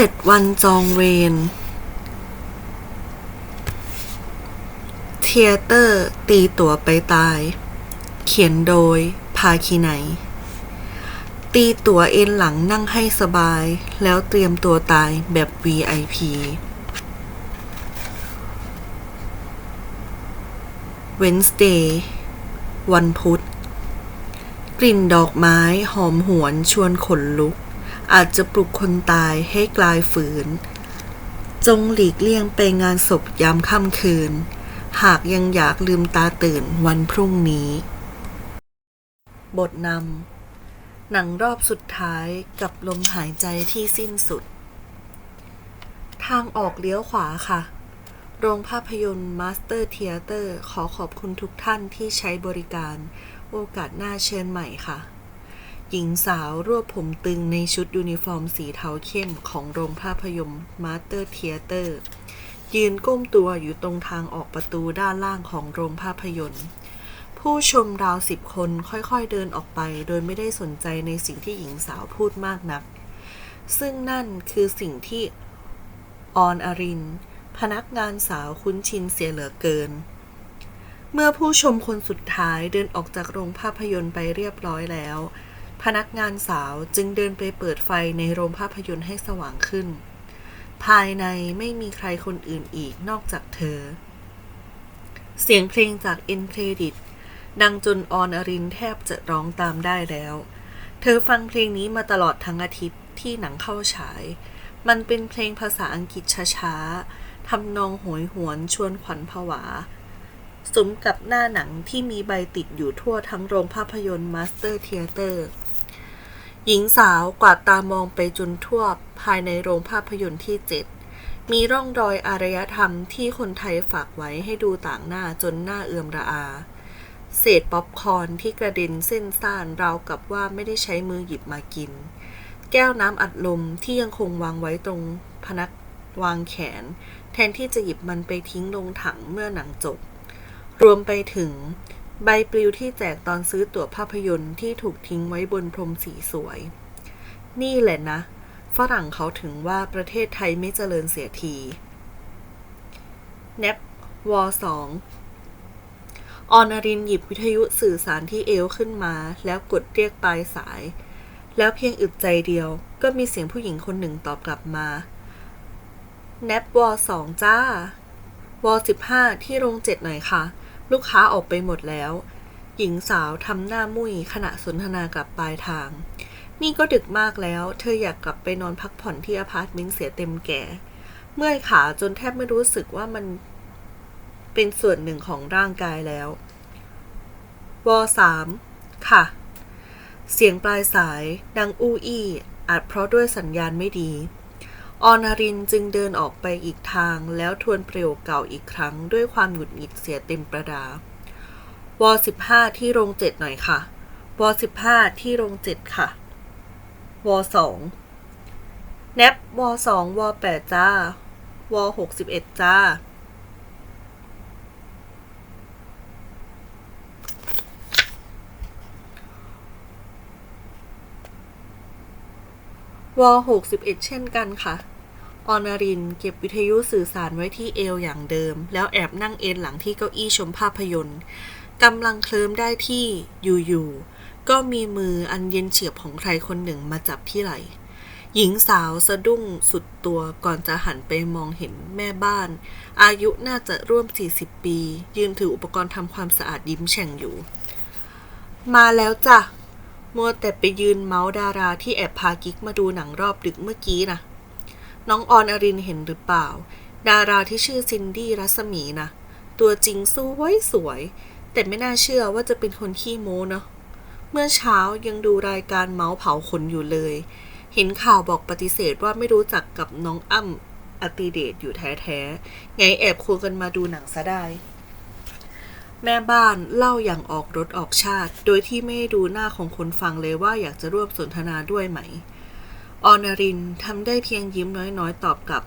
เจ็ดวันจองเวรเทยเตอร์ตีตั๋วไปตาย เขียนโดยภาคีไหน ตีตั๋วเอ็นหลังนั่งให้สบาย แล้วเตรียมตัวตายแบบ VIP Wednesday วันพุธ กลิ่นดอกไม้หอมหวนชวนขนลุก อาจจะปลุกคนตายให้กลายฝืน จงหลีกเลี่ยงไปงานศพยามค่ำคืน หากยังอยากลืมตาตื่นวันพรุ่งนี้ บทนำหนังรอบสุดท้ายกับลมหายใจที่สิ้นสุด ทางออกเลี้ยวขวาค่ะ โรงภาพยนตร์มาสเตอร์เทเตอร์ขอขอบคุณทุกท่านที่ใช้บริการ โอกาสหน้าเชิญใหม่ค่ะ หญิงสาวรวบผมตึงในชุดยูนิฟอร์มสีเทาเข้มของโรงภาพยนตร์มาสเตอร์เทเตอร์ยืนก้มตัวอยู่ตรงทางออกประตูด้านล่างของโรงภาพยนตร์ ผู้ชมราวสิบคนค่อยๆเดินออกไปโดยไม่ได้สนใจในสิ่งที่หญิงสาวพูดมากนัก ซึ่งนั่นคือสิ่งที่ออนอริน พนักงานสาวคุ้นชินเสียเหลือเกิน เมื่อผู้ชมคนสุดท้ายเดินออกจากโรงภาพยนตร์ไปเรียบร้อยแล้ว พนักงานสาวจึงเดินไปเปิดไฟในโรงภาพยนตร์ให้สว่างขึ้น ภายในไม่มีใครคนอื่นอีกนอกจากเธอ เสียงเพลงจากเอ็นเครดิตดังจนออนอรินแทบจะร้องตามได้แล้ว เธอฟังเพลงนี้มาตลอดทั้งอาทิตย์ที่หนังเข้าฉาย มันเป็นเพลงภาษาอังกฤษช้าๆทำนองโหยหวนชวนขวัญผวาสมกับหน้าหนังที่มีใบติดอยู่ทั่วทั้งโรงภาพยนตร์มาสเตอร์เทเตอร์ หญิงสาวกวาดตามองไปจนทั่วภายในโรงภาพยนตร์ที่เจ็ดมีร่องรอยอารยธรรมที่คนไทยฝากไว้ให้ดูต่างหน้าจนหน้าเอื่อมระอา เศษป๊อปคอร์นที่กระเด็นเส้นซ่านราวกับว่าไม่ได้ใช้มือหยิบมากิน แก้วน้ำอัดลมที่ยังคงวางไว้ตรงพนักวางแขน แทนที่จะหยิบมันไปทิ้งลงถังเมื่อหนังจบ รวมไปถึง ใบปลิวที่แจกตอนซื้อตั๋วภาพยนตร์ที่ถูกทิ้งไว้บนพรมสีสวย นี่แหละนะ ฝรั่งเขาถึงว่าประเทศไทยไม่เจริญเสียทีเนปวอสองออนรินหยิบวิทยุสื่อสารที่เอวขึ้นมา แล้วกดเรียกปลายสาย แล้วเพียงอึดใจเดียว ก็มีเสียงผู้หญิงคนหนึ่งตอบกลับมาเนปวอสองจ้าวอสิบห้าที่โรงเจ็ดหน่อยค่ะ ลูกค้าออกไปหมดแล้ว หญิงสาวทำหน้ามุ้ยขณะสนทนากับปลายทาง นี่ก็ดึกมากแล้ว เธออยากกลับไปนอนพักผ่อนที่อพาร์ตเมนต์เสียเต็มแก่ เมื่อยขาจนแทบไม่รู้สึกว่ามันเป็นส่วนหนึ่งของร่างกายแล้ววอสามค่ะ เสียงปลายสายดังอู้อี้อาจเพราะด้วยสัญญาณไม่ดี ออนารินจึงเดินออกไปอีกทางแล้วทวนประโยคเก่าอีกครั้งด้วยความหงุดหงิดเสียเต็มประดาวอสิบห้าที่โรงเจ็ดหน่อยค่ะวอสิบห้าที่โรงเจ็ดค่ะวอสองแนบวอสองวอแปดจ้าวอหกสิบเอ็ดจ้า วหกสิบเอ็ดเช่นกันค่ะ ออนารินเก็บวิทยุสื่อสารไว้ที่เอวอย่างเดิม แล้วแอบนั่งเอนหลังที่เก้าอี้ชมภาพยนตร์กำลังเคลิ้มได้ที่อยู่ๆก็มีมืออันเย็นเฉียบของใครคนหนึ่งมาจับที่ไหล่หญิงสาวสะดุ้งสุดตัวก่อนจะหันไปมองเห็นแม่บ้าน อายุน่าจะร่วม 40 ปี ยืนถืออุปกรณ์ทำความสะอาดยิ้มแฉ่งอยู่ มาแล้วจ้ะ มัวแต่ไปยืนเมาส์ดาราที่แอบพากิ๊กมาดูหนังรอบดึกเมื่อกี้นะน้องออนอรินเห็นหรือเปล่า ดาราที่ชื่อซินดี้รัศมีนะตัวจริงสวยสวย แต่ไม่น่าเชื่อว่าจะเป็นคนขี้โม้เนาะเมื่อเช้ายังดูรายการเมาส์เผาขนอยู่เลย เห็นข่าวบอกปฏิเสธว่าไม่รู้จักกับน้องอ้ำอติเดชอยู่แท้ๆไงแอบคุยกันมาดูหนังซะได้ แม่บ้านเล่าอย่างออกรถออกชาติ โดยที่ไม่ดูหน้าของคนฟังเลยว่าอยากจะร่วมสนทนาด้วยไหม ออนารินทำได้เพียงยิ้มน้อยๆ ตอบกลับ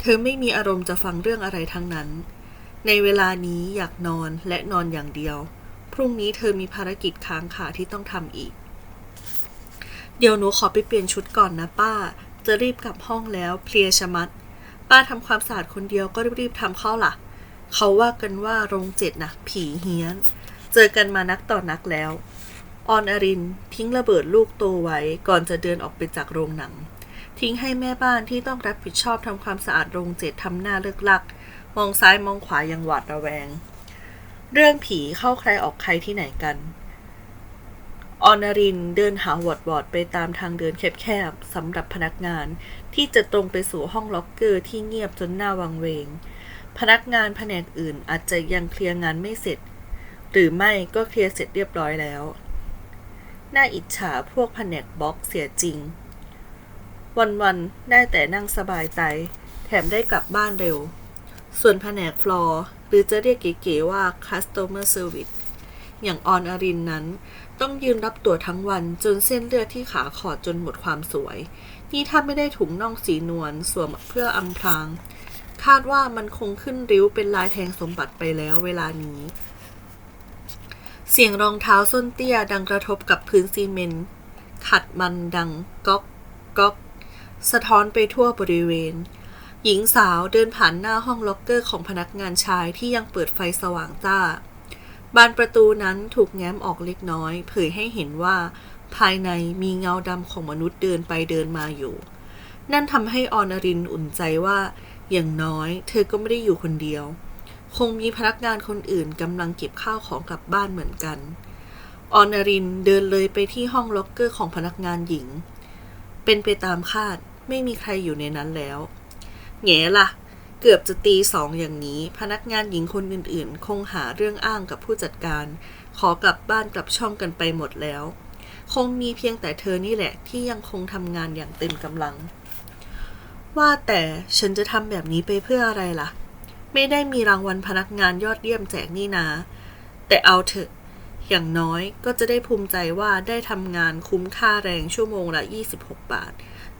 เธอไม่มีอารมณ์จะฟังเรื่องอะไรทั้งนั้น ในเวลานี้อยากนอนและนอนอย่างเดียว พรุ่งนี้เธอมีภารกิจค้างคาที่ต้องทำอีก เดี๋ยวหนูขอไปเปลี่ยนชุดก่อนนะป้า จะรีบกลับห้องแล้วเพลียชะมัด ป้าทำความสะอาดคนเดียวก็รีบๆทำเข้าล่ะ เขาว่ากันว่าโรงเจ็ดนะผีเฮี้ยน เจอกันมานักต่อนักแล้ว ออนอรินทิ้งระเบิดลูกโตไว้ก่อนจะเดินออกไปจากโรงหนัง ทิ้งให้แม่บ้านที่ต้องรับผิดชอบทำความสะอาดโรงเจ็ดทำหน้าเลิกลัก มองซ้ายมองขวายังหวาดระแวง เรื่องผีเข้าใครออกใครที่ไหนกัน ออนอรินเดินหาวอดวอดไปตามทางเดินแคบๆสำหรับพนักงาน ที่จะตรงไปสู่ห้องล็อกเกอร์ที่เงียบจนหน้าวังเวง พนักงานแผนกอื่นอาจจะยังเคลียร์งานไม่เสร็จ หรือไม่ก็เคลียร์เสร็จเรียบร้อยแล้ว น่าอิจฉาพวกแผนกบล็อกเสียจริง วันๆได้แต่นั่งสบายใจ แถมได้กลับบ้านเร็ว ส่วนแผนกฟลอร์หรือจะเรียกเก๋ๆว่า customer service อย่างออนอรินนั้น ต้องยืนรับตั๋วทั้งวันจนเส้นเลือดที่ขาขอดจนหมดความสวย นี่ถ้าไม่ได้ถุงน่องสีนวลสวมเพื่ออำพราง คาดว่ามันคงขึ้นริ้วเป็นลายแทงสมบัติไปแล้วเวลานี้ เสียงรองเท้าส้นเตี้ยดังกระทบกับพื้นซีเมนต์ขัดมันดังก๊อกก๊อกสะท้อนไปทั่วบริเวณ หญิงสาวเดินผ่านหน้าห้องล็อกเกอร์ของพนักงานชายที่ยังเปิดไฟสว่างจ้า บานประตูนั้นถูกแง้มออกเล็กน้อย เผยให้เห็นว่า ภายในมีเงาดำของมนุษย์เดินไปเดินมาอยู่ นั่นทำให้ออนรินอุ่นใจว่า อย่างน้อย เธอก็ไม่ได้อยู่คนเดียว คงมีพนักงานคนอื่นกำลังเก็บข้าวของกลับบ้านเหมือนกัน ออนารินเดินเลยไปที่ห้องล็อกเกอร์ของพนักงานหญิง เป็นไปตามคาดไม่มีใครอยู่ในนั้นแล้วแง่ล่ะ เกือบจะตีสองอย่างนี้ พนักงานหญิงคนอื่นๆ คงหาเรื่องอ้างกับผู้จัดการ ขอกลับบ้านกลับช่องกันไปหมดแล้ว คงมีเพียงแต่เธอนี่แหละที่ยังคงทำงานอย่างเต็มกำลัง ว่าแต่ฉันจะทำแบบนี้ไปเพื่ออะไรล่ะ ไม่ได้มีรางวัลพนักงานยอดเยี่ยมแจกนี่นา แต่เอาเถอะ อย่างน้อยก็จะได้ภูมิใจว่าได้ทำงานคุ้มค่าแรงชั่วโมงละ 26 บาท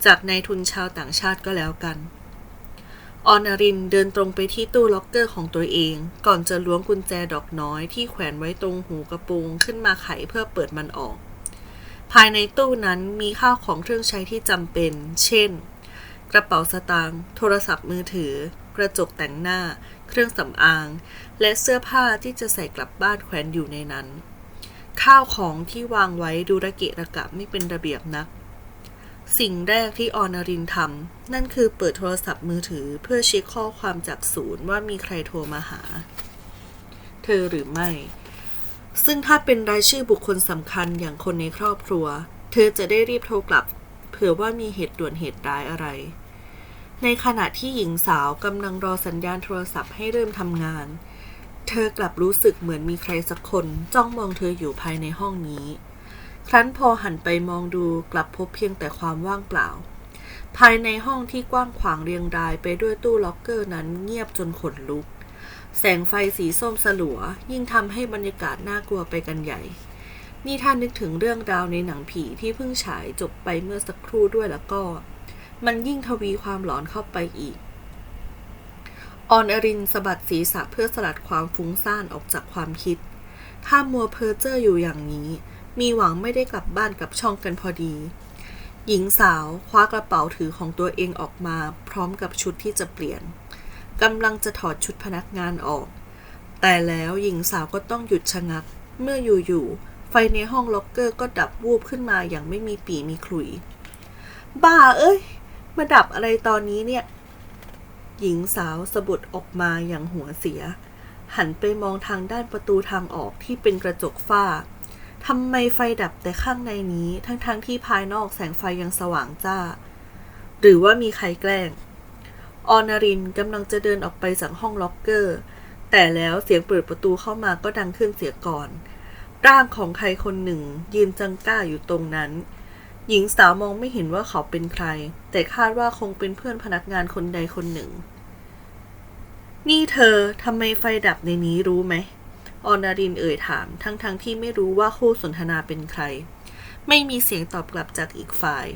จากนายทุนชาวต่างชาติก็แล้วกัน ออนอรินเดินตรงไปที่ตู้ล็อกเกอร์ของตัวเอง ก่อนจะล้วงกุญแจดอกน้อยที่แขวนไว้ตรงหูกระโปรงขึ้นมาไขเพื่อเปิดมันออกภายในตู้นั้นมีข้าวของเครื่องใช้ที่จำเป็น เช่น กระเป๋าสตางค์โทรศัพท์มือถือ กระจกแต่งหน้า เครื่องสำอาง และเสื้อผ้าที่จะใส่กลับบ้านแขวนอยู่ในนั้น ข้าวของที่วางไว้ดูระเกะระกะไม่เป็นระเบียบนัก สิ่งแรกที่ออนารินทำนั่นคือเปิดโทรศัพท์มือถือเพื่อเช็คข้อความจากศูนย์ว่ามีใครโทรมาหา เธอหรือไม่ ซึ่งถ้าเป็นรายชื่อบุคคลสำคัญอย่างคนในครอบครัว เธอจะได้รีบโทรกลับเผื่อว่ามีเหตุด่วนเหตุร้ายอะไร ในขณะที่หญิงสาวกำลังรอสัญญาณโทรศัพท์ให้เริ่มทำงาน เธอกลับรู้สึกเหมือนมีใครสักคนจ้องมองเธออยู่ภายในห้องนี้ ครั้นพอหันไปมองดูกลับพบเพียงแต่ความว่างเปล่า ภายในห้องที่กว้างขวางเรียงรายไปด้วยตู้ล็อกเกอร์นั้นเงียบจนขนลุก แสงไฟสีส้มสลัว ยิ่งทำให้บรรยากาศน่ากลัวไปกันใหญ่ นี่ถ้านึกถึงเรื่องราวในหนังผีที่เพิ่งฉายจบไปเมื่อสักครู่ด้วยแล้วก็ มันยิ่งทวีความหลอนเข้าไปอีก ออนอรินสะบัดศีรษะเพื่อสลัดความฟุ้งซ่านออกจากความคิด ถ้ามัวเพอเจอร์อยู่อย่างนี้ มีหวังไม่ได้กลับบ้านกับช่องกันพอดี หญิงสาวคว้ากระเป๋าถือของตัวเองออกมา พร้อมกับชุดที่จะเปลี่ยนกำลังจะถอดชุดพนักงานออก แต่แล้วหญิงสาวก็ต้องหยุดชะงัก เมื่ออยู่ๆไฟในห้องล็อกเกอร์ก็ดับวูบขึ้นมาอย่างไม่มีปีมีคลุย บ้าเอ้ย มาดับอะไรตอนนี้เนี่ย หญิงสาวสะบัดออกมาอย่างหัวเสีย หันไปมองทางด้านประตูทางออกที่เป็นกระจกฝ้าทำไมไฟดับแต่ข้างในนี้ ทั้งๆทที่ภายนอกแสงไฟยังสว่างจ้า หรือว่ามีใครแกล้ง ออนารินกำลังจะเดินออกไปจากห้องล็อกเกอร์ แต่แล้วเสียงเปิดประตูเข้ามาก็ดังขึ้นเสียก่อน ร่างของใครคนหนึ่งยืนจังก้าอยู่ตรงนั้น หญิงสาวมองไม่เห็นว่าเขาเป็นใคร แต่คาดว่าคงเป็นเพื่อนพนักงานคนใดคนหนึ่ง นี่เธอทำไมไฟดับในนี้รู้ไหมออนารินเอ่ยถาม ทั้งๆทที่ไม่รู้ว่าคู่สนทนาเป็นใคร ไม่มีเสียงตอบกลับจากอีกฝ่าย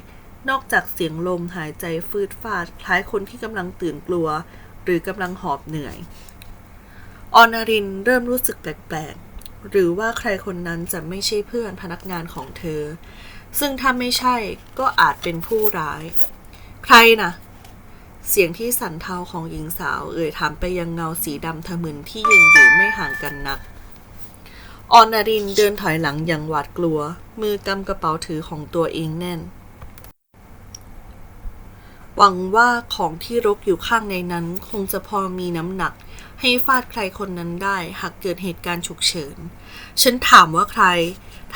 นอกจากเสียงลมหายใจฟืดฟาด คล้ายคนที่กำลังตื่นกลัว หรือกำลังหอบเหนื่อยออนารินเริ่มรู้สึกแปลกๆ หรือว่าใครคนนั้นจะไม่ใช่เพื่อนพนักงานของเธอ ซึ่งถ้าไม่ใช่ก็อาจเป็นผู้ร้าย ใครนะเสียงที่สั่นเทาของหญิงสาว เอ่ยถามไปยังเงาสีดำทะมึนที่ยืนอยู่ไม่ห่างกันนักออนนารินเดินถอยหลังอย่างหวาดกลัว มือกำกระเป๋าถือของตัวเองแน่น หวังว่าของที่รกอยู่ข้างในนั้นคงจะพอมีน้ำหนัก ให้ฟาดใครคนนั้นได้ หากเกิดเหตุการณ์ฉุกเฉิน ฉันถามว่าใคร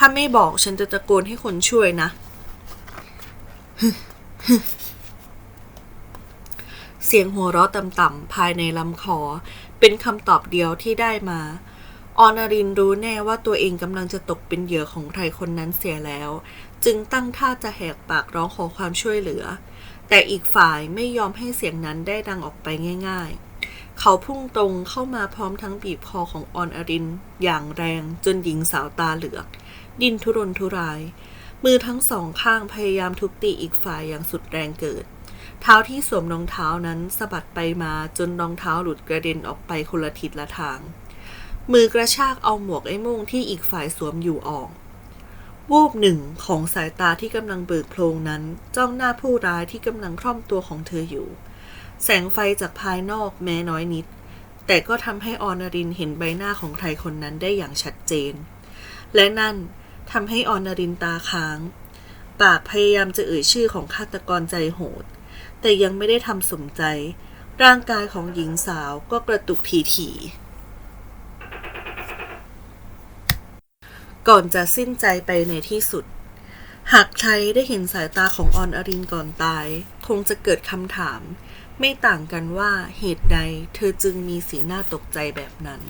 ถ้าไม่บอกฉันจะตะโกนให้คนช่วยนะ เสียงหัวเราะต่ำๆภายในลำคอ เป็นคำตอบเดียวที่ได้มาออนารินรู้แน่ว่าตัวเองกำลังจะตกเป็นเหยื่อของใครคนนั้นเสียแล้ว จึงตั้งท่าจะแหกปากร้องขอความช่วยเหลือ แต่อีกฝ่ายไม่ยอมให้เสียงนั้นได้ดังออกไปง่าย ๆ เขาพุ่งตรงเข้ามาพร้อมทั้งบีบคอของออนอริน อย่างแรงจนหญิงสาวตาเหลือก ดิ้นทุรนทุราย มือทั้งสองข้างพยายามทุบตีอีกฝ่ายอย่างสุดแรงเกิด เท้าที่สวมรองเท้านั้นสะบัดไปมาจนรองเท้าหลุดกระเด็นออกไปคนละทิศละทาง มือกระชากเอาหมวกไอ้โม่งที่อีกฝ่ายสวมอยู่ออกวูบหนึ่งของสายตาที่กำลังเบิกโพลงนั้น จ้องหน้าผู้ร้ายที่กำลังคล่อมตัวของเธออยู่ แสงไฟจากภายนอกแม้น้อยนิด แต่ก็ทำให้ออนารินเห็นใบหน้าของใครคนนั้นได้อย่างชัดเจน และนั่นทำให้ออนารินตาค้าง ปากพยายามจะเอ่ยชื่อของฆาตกรใจโหด แต่ยังไม่ได้ทำสมใจ ร่างกายของหญิงสาวก็กระตุกทีๆก่อนจะสิ้นใจไปในที่สุดหากใครได้เห็นสายตาของออนอรินก่อนตาย คงจะเกิดคำถาม ไม่ต่างกันว่าเหตุใดเธอจึงมีสีหน้าตกใจแบบนั้น